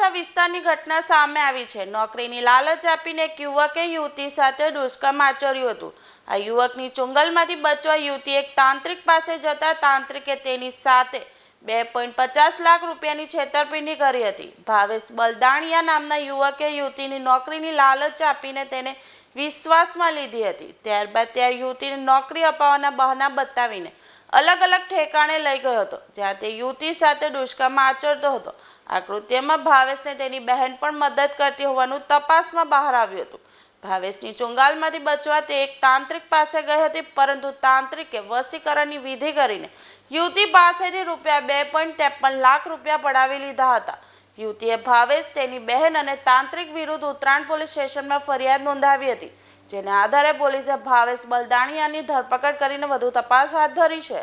વરાછા વિસ્તારની ઘટના સામે આવી છે. નોકરીની લાલચ આપીને એક યુવકે યુવતી સાથે દુષ્કર્મ આચર્યું હતું. આ યુવકની ચુંગલમાંથી બચવા યુવતી એક તાંત્રિક પાસે જતા તાંત્રિકે તેની સાથે બે પોઈન્ટ પચાસ લાખ રૂપિયાની છેતરપિંડી કરી હતી. ભાવેશ બલદાણિયા નામના યુવકે યુવતીની નોકરીની લાલચ આપીને તેને વિશ્વાસમાં લીધી હતી. ત્યારબાદ તે આ યુવતીને નોકરી અપાવવાના બહાના બતાવીને અલગ અલગ ઠેકાણે લઈ ગયો હતો, જ્યાં તે યુવતી સાથે દુષ્કર્મ આચરતો હતો. આ કૃત્યમાં ભાવેશને તેની બહેન પણ મદદ કરતી હોવાનું તપાસમાં બહાર આવ્યું હતું. ભાવેશની ચુંગાલમાંથી બચવા તે એક તાંત્રિક પાસે ગઈ હતી, પરંતુ તાંત્રિકે વસીકરણની વિધિ કરીને યુવતી પાસેથી રૂપિયા બે પોઈન્ટ ત્રેપન લાખ રૂપિયા પડાવી લીધા હતા. યુવતીએ ભાવેશ, તેની બહેન અને તાંત્રિક વિરુદ્ધ ઉત્તરાયણ પોલીસ સ્ટેશનમાં ફરિયાદ નોંધાવી હતી, જેના આધારે પોલીસે ભાવેશ બલદાણિયાની ધરપકડ કરીને વધુ તપાસ હાથ ધરી છે.